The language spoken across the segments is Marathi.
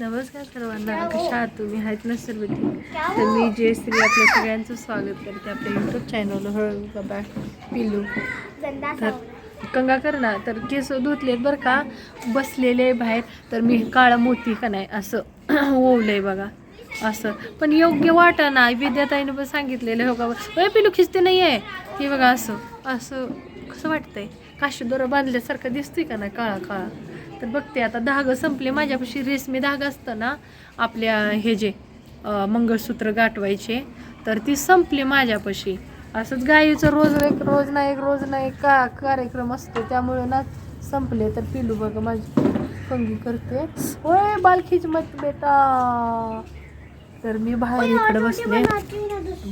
नमस्कार सर्वांना. कशा आहात तुम्ही? आहेत ना सर्व ठीक? तर मी जयश्री आपल्या सगळ्यांचं स्वागत करते आपल्या यूट्यूब चॅनल हळू बॅक पिल्लू. तर कंगा कर ना. तर केस धुतलेत बरं का? बसलेले बाहेर. तर मी काळा मोती का नाही असं ओवलंय बघा. असं. पण योग्य वाटा ना. विद्याताईनं पण सांगितलेलं हो का? पिलू खिचते नाही आहे हे बघा असं. असं. कसं वाटतंय? काशी दोरा बांधल्यासारखं दिसतोय का नाही? काळा काळा. तर बघते आता धागं संपले माझ्यापाशी रेशमी धागा असतं ना आपल्या हे जे मंगळसूत्र गाठवायचे तर ती संपली माझ्यापाशी. असंच गाईचं रोज एक रोज ना एक रोज ना एक का कार्यक्रम असतो त्यामुळे ना संपले. तर पिलू बघा माझी कंगी करते. ओय बालखीच मत बेटा. तर मी बाहेर इकडे बसले.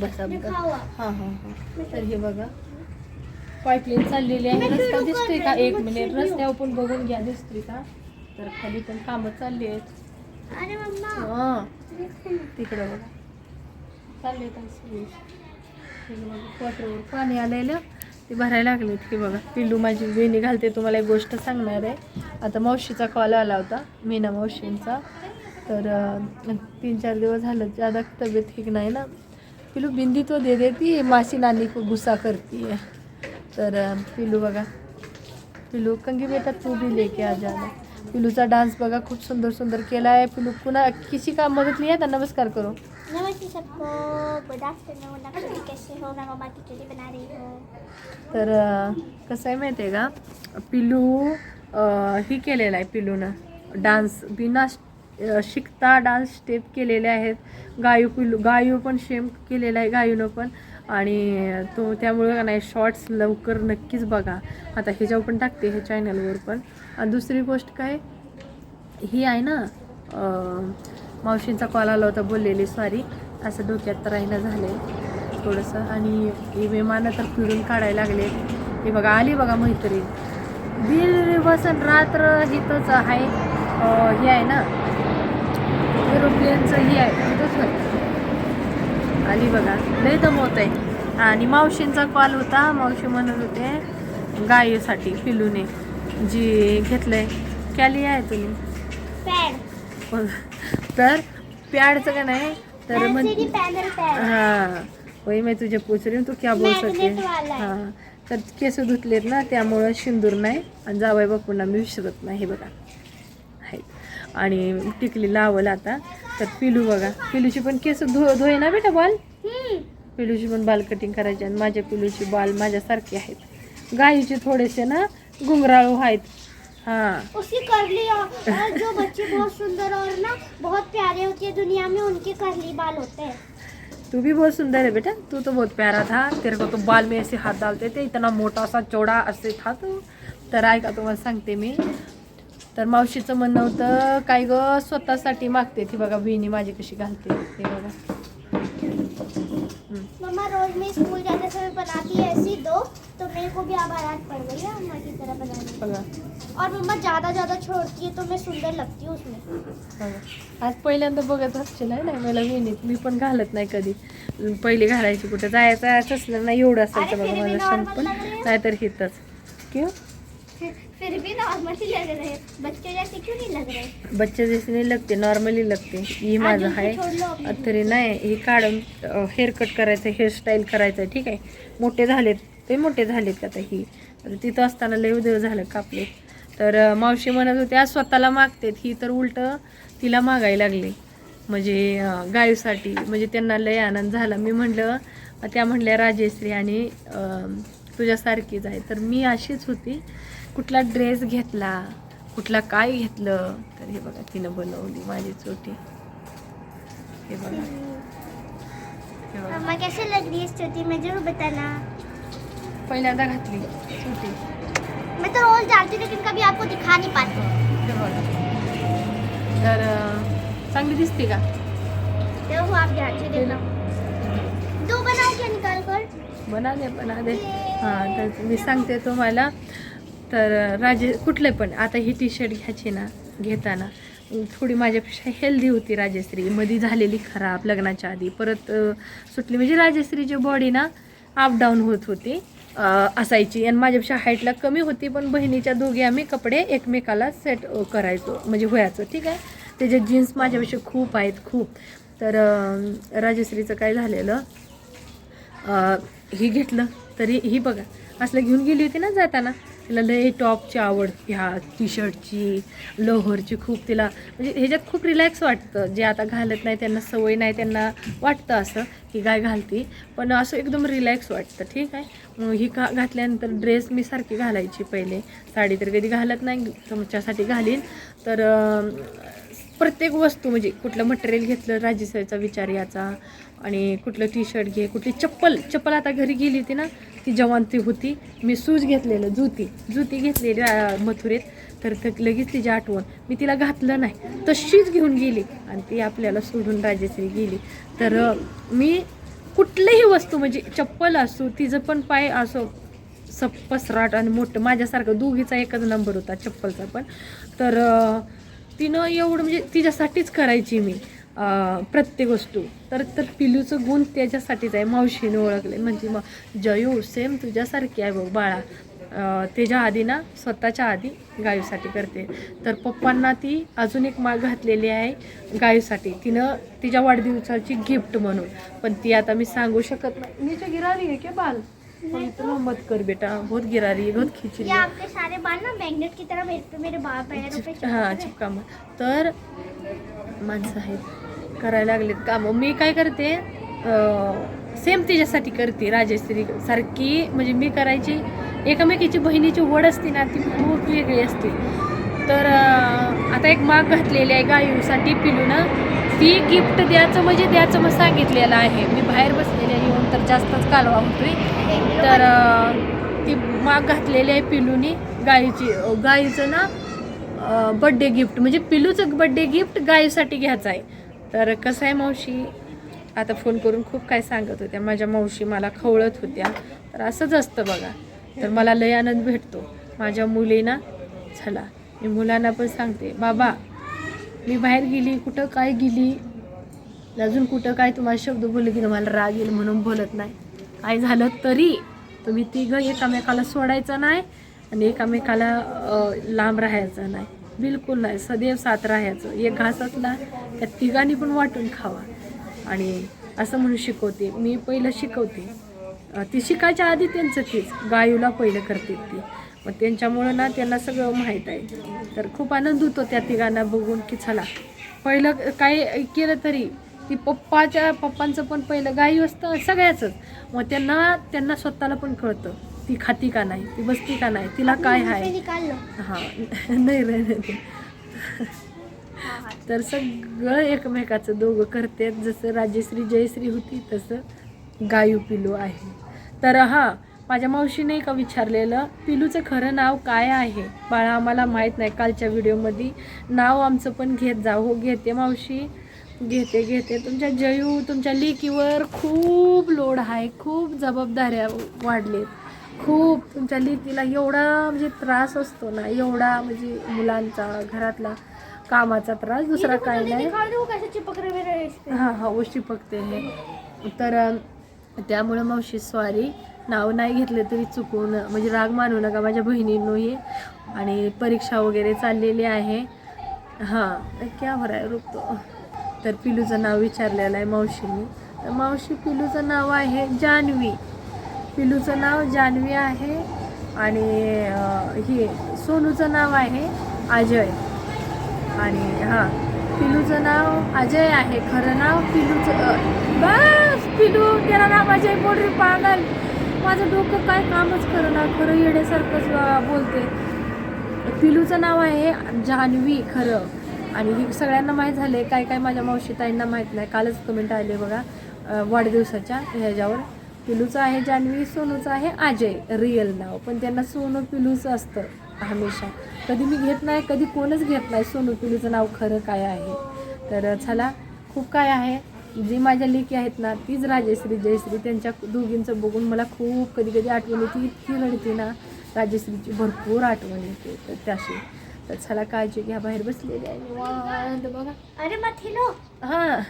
बसा बसा. हां हां हां. तर हे बघा. पाईपलाईन चाललेली आहे. रस्ता दिसतोय का? एक मिनिट. रस्त्यावर पण बघून घ्या दिसतोय का? तर खाली पण कामं चालली आहेत. हां. तिकडं बघा. चालले क्वार्टरवर पाणी आलेलं. ते भरायला लागलेत की बघा पिल्लू माझी वेणी घालते. तुम्हाला एक गोष्ट सांगणार आहे. आता मावशीचा कॉल आला होता मीना मावशींचा. तर तीन चार दिवस झालं ज्यादा तब्येत ठीक नाही ना. पिलू बिंदी तो दे देती. मासी नानी को गुस्सा करती है तर पिलू बघा. पिलू कंगी बेटा तू भी लेके आ जाना. पिलूचा डान्स बघा खूप सुंदर सुंदर केला आहे पिलू कुणा किसी का मदत लिया था नमस्कार करो. नमस्ते सबको. गुड आफ्टरनून आप सभी कैसे हो? मैं मम्मा खिचड़ी बना रही हूँ. तर कसं आहे माहिती आहे का? पिलू ही केलेला आहे पिलूनं. डान्स बिना शिकता डान्स स्टेप केलेले आहेत. गायू पिलू गायू पण शेम केलेला आहे गायूनं पण. आणि तो त्यामुळे का नाही शॉर्ट्स लवकर नक्कीच बघा. आता ह्याच्यावर पण टाकते हे चॅनलवर पण. आणि दुसरी गोष्ट काय ही आहे ना मावशींचा कॉल आला होता बोललेली सॉरी असं डोक्यात तर आईना झालं आहे थोडंसं. आणि हे विमानं तर फिरून काढायला लागले हे बघा आली बघा मैत्रीण. दिवस आणि रात्र हिथंच आहे. हे आहे ना एरोप्लेनचं हे आहे. तोच आली बघा. लय दमवत आहे आणि मावशींचा कॉल होता. मावशी म्हणत होते गायीसाठी पिलूने जी घेतलंय कॅली आहे तुम्ही? तर प्याडचं का नाही? तर मग हाँ. वही मैं तुझे पूछ रही हूँ तू क्या बोल सकते? आहे. हां. तर केस धुतलेत ना त्यामुळं शिंदूर नाही आणि जावई बापूंना मी विसरत नाही हे बघा. आहे आणि टिकली लावल आता. तर पिलू बघा पिलूची पण केस धु धुये ना बेटा बाल? पिलूची पण बाल कटिंग करायची आणि माझ्या पिलूची बाल माझ्यासारखे आहेत. गाईचे थोडेसे ना घुंगराळू आहेत. हां. उसकी करली और और जो बच्चे बहुत सुंदर और ना बहुत प्यारे होते हैं दुनिया में उनके करली बाल होते हैं। तू भी बहुत सुंदर है बेटा तू तो बहुत प्यारा था तेरे को तो बाल में ऐसे हाथ डालते थे इतना मोटा सा चौड़ा असे था तो। तर ऐका तुम्हाला सांगते मी तर मावशीचं म्हणणं होतं काय ग स्वतःसाठी मागते ती बघा बहिणी माझी कशी घालते ते बघा. मम्मा रोज में स्कूल जाते समय बनाती है ऐसी दो तो मेरे को भी अब आदत पड़ गई है अम्मा की तरह बनाने की। बघा. और मम्मा ज़्यादा ज़्यादा छोड़ती है तो मैं सुंदर लगती हूँ उसमें। बघा. आज पहिल्यांदा बघत असशील आहे ना? मला विनीत मी पण घालत नाही कधी. पहिले घालायची कुठं जायचं असलं ना एवढं असायचं बघा रही है. नाहीतर हितच. क्यों? फिर भी नॉर्मल ही लग रहे बच्चे जैसे क्यों नहीं लग रहे? बच्चे जैसे नाही लगते नॉर्मली लगते. ही माझं आहे. तरी नाही हे काढून हेअर कट करायचं हेअरस्टाईल करायचं ठीक आहे. मोठे झालेत ते मोठे झालेत का आता ही. तिथं असताना लय देव झालं कापले. तर मावशी म्हणत होत्या स्वतःला मागतेत. ही तर उलट तिला मागायला लागले. म्हणजे गायूसाठी म्हणजे त्यांना लय आनंद झाला. मी म्हणलं त्या म्हणल्या राजेश्री आणि तुझ्यासारखीच आहे. तर मी अशीच होती. कुठला ड्रेस घेतला कुठला काय घेतलं तर हे बघा तिनं बनवली माझी चोटी. हे बघा. हे मम्मा कैसे लग रही है चोटी? में जरूर बताना पहिल्यांदा घातली चोटी. मैं तो रोज डालती हूँ लेकिन कभी आपको दिखा नहीं पाती. हे बघा. तर चांगली दिसते का? देखो आप ध्यान से देखना. दो बनाओ क्या निकाल कर? बना दे बना दे. हां तर मी सांगते तुम्हाला. तर राजे कुठले पण आता ही टी शर्ट घ्यायची ना घेताना थोडी माझ्यापेक्षा हेल्दी होती राजेश्री. मधी झालेली खराब लग्नाच्या आधी. परत सुटली. म्हणजे राजेश्रीची बॉडी ना अपडाऊन होत होती असायची. आणि माझ्यापेक्षा हाईटला कमी होती पण बहिणीच्या दोघी आम्ही कपडे एकमेकाला सेट करायचो. म्हणजे व्हायचं ठीक आहे? त्याच्या जीन्स माझ्यापेक्षा खूप आहेत खूप. तर राजश्रीचं काय झालेलं ही घेतलं. तरी ही बघा. असलं घेऊन गेली होती ना जाताना. तिला लय टॉपची आवड ह्या टी शर्टची लोहरची खूप तिला म्हणजे ह्याच्यात खूप रिलॅक्स वाटतं. जे आता घालत नाही त्यांना सवय नाही त्यांना वाटतं असं की काय घालती. पण असं एकदम रिलॅक्स वाटतं. ठीक आहे? मग ही का घातल्यानंतर ड्रेस मी सारखी घालायची पहिले. साडी तर कधी घालत नाही तुमच्यासाठी घालीन. तर प्रत्येक वस्तू म्हणजे कुठलं मटेरियल घेतलं राजेसाहेबचा विचार याचा आणि कुठलं टी शर्ट घे कुठली चप्पल चप्पल आता घरी गेली होती ना ती जवान ती होती. मी सूज घेतलेलं जुती जुती घेतलेली मथुरेत. तर लगेच तिची आठवण. मी तिला घातलं नाही. तशीच घेऊन गेली आणि ती आपल्याला सोडून राजेश्री गेली. तर मी कुठलीही वस्तू म्हणजे चप्पल असो तिचं पण पाय असो सप्पसराट आणि मोठं माझ्यासारखं दोघीचा एकच नंबर होता चप्पलचा पण. तर तिनं एवढं म्हणजे तिच्यासाठीच करायची मी प्रत्येक वस्तू. तर तर पिलूचं गुण त्याच्यासाठीच आहे. मावशीने ओळखले. म्हणजे मग जयू सेम तुझ्यासारखी आहे बघ बाळा. त्याच्या आधी ना स्वतःच्या आधी गायूसाठी करते. तर पप्पांना ती अजून एक माग घातलेली आहे गायूसाठी. तिनं तिच्या वाढदिवसाची गिफ्ट म्हणून. पण ती आता मी सांगू शकत नाही. नीचे गिरारी आहे की बाल? तुला मत कर बेटा बहुत गिरारी है बहुत खिचड़ी. ये है आपके सारे बाल ना मैग्नेट की तरह मेरे पे मेरे बाल पैरों पे चिपक हां रहे हैं। चिपका मग तर माणसं आहेत करायला लागलेत कामं. मी काय करते सेम तिच्यासाठी करते राजश्री सारखी. म्हणजे मी करायची एकामेकीची बहिणीची वड असते ना ती खूप वेगळी असते. तर आता एक माग घातलेली आहे गायूसाठी पिलूनं. ती गिफ्ट द्यायचं म्हणजे द्यायचं मग सांगितलेलं आहे. मी बाहेर बसलेले येऊन तर जास्तच कालवा होतोय. तर ती माग घातलेली आहे पिलूनी. गाईची गायीचं गाईचं ना बड्डे गिफ्ट म्हणजे पिलूचं बड्डे गिफ्ट गायीसाठी घ्यायचं आहे. तर कसं आहे मावशी? आता फोन करून खूप काय सांगत होत्या. माझ्या मावशी मला खवळत होत्या. तर असंच असतं बघा. तर मला लय आनंद भेटतो. माझ्या मुलीना चला मी मुलांना पण सांगते. बाबा मी बाहेर गेली कुठं काय गेली अजून कुठं काय तुम्हाला शब्द बोलले की मला राग येईल म्हणून बोलत नाही. काय झालं तरी तुम्ही तिघं एकामेकाला सोडायचं नाही आणि एकामेकाला लांब राहायचं नाही. बिलकुल नाही सदैव साथ राहायचं. एक घास असला त्या तिघांनी पण वाटून खावा. आणि असं म्हणून शिकवते. मी पहिलं शिकवते. ती शिकायच्या आधी त्यांचं तीच. गायूला पहिलं करते ती. मग त्यांच्यामुळं ना त्यांना सगळं माहीत आहे. तर खूप आनंद होतो त्या तिघांना बघून की चला पहिलं काय केलं तरी ती पप्पाच्या पप्पांचं पण पहिलं गाई असतं सगळ्याचंच. मग त्यांना त्यांना स्वतःला पण कळतं ती खाती का नाही ती बसती का नाही तिला काय आहे हां नाही रे। तर सगळं एकमेकाचं दोघं करतात. जसं राजश्री जयश्री होती तसं गायू पिलू आहे. तर हां माझ्या मावशीने का विचारलेलं पिलूचं खरं नाव काय आहे? बाळा आम्हाला माहीत नाही कालच्या व्हिडिओमध्ये. नाव आमचं पण घेत जा. हो घेते मावशी. घेते घेते. तुमच्या जयू तुमच्या लेकीवर खूप लोड आहे. खूप जबाबदाऱ्या वाढलेत. खूप तुमच्या लेकीला एवढा म्हणजे त्रास असतो ना एवढा म्हणजे मुलांचा घरातला कामाचा त्रास दुसरा काय नाही. हां हां फक्त हे. तर त्यामुळं मावशी सॉरी नाव नाही घेतलं तरी चुकून म्हणजे राग मानू नका माझ्या बहिणींनो हे. आणि परीक्षा वगैरे चाललेली आहे. हां क्या हो रुकतो तर पिलूचं नाव विचारलेलं आहे मावशीने. तर मावशी पिलूचं नाव आहे जान्हवी पिलूचं नाव जान्हवी आहे. आणि हे सोनूचं नाव आहे अजय. आणि हां पिलूचं नाव अजय आहे. खरं नाव पिलूचं बा! पिलू त्याला ना अजय मोटरी रे पागल. माझं डोकं काय कामच करू ना खरं येण्यासारखंच बोलते. पिलूचं नाव आहे जान्हवी खरं. आणि ही सगळ्यांना माहीत आहे काय काय माझ्या मावशी ताईंना माहीत नाही. कालच कमेंट आले बघा वाढदिवसाच्या ह्याच्यावर. पिलूचं आहे जान्हवी सोनूचं आहे अजय रिअल नाव. पण त्यांना सोनू पिलूचं असतं हमेशा. कधी मी घेत नाही कधी कोणच घेत नाही सोनू पिलूचं नाव खरं काय आहे. तर चला खूप काय आहे. जी माझ्या लेकी आहेत ना तीच राजश्री जयश्री त्यांच्या दोघींचं बघून मला खूप कधी कधी आठवण येते. इतकी रडते ना राजश्रीची भरपूर आठवण येते तर त्याशी. तर चला काळजी घ्या बाहेर बसलेली आहे. निवांत बघा. अरे हां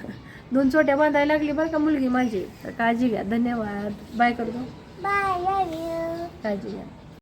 दोन चोट्या बांधायला लागली बरं का मुलगी माझी. तर काळजी घ्या धन्यवाद. बाय करतो. बाय लव यू काळजी घ्या.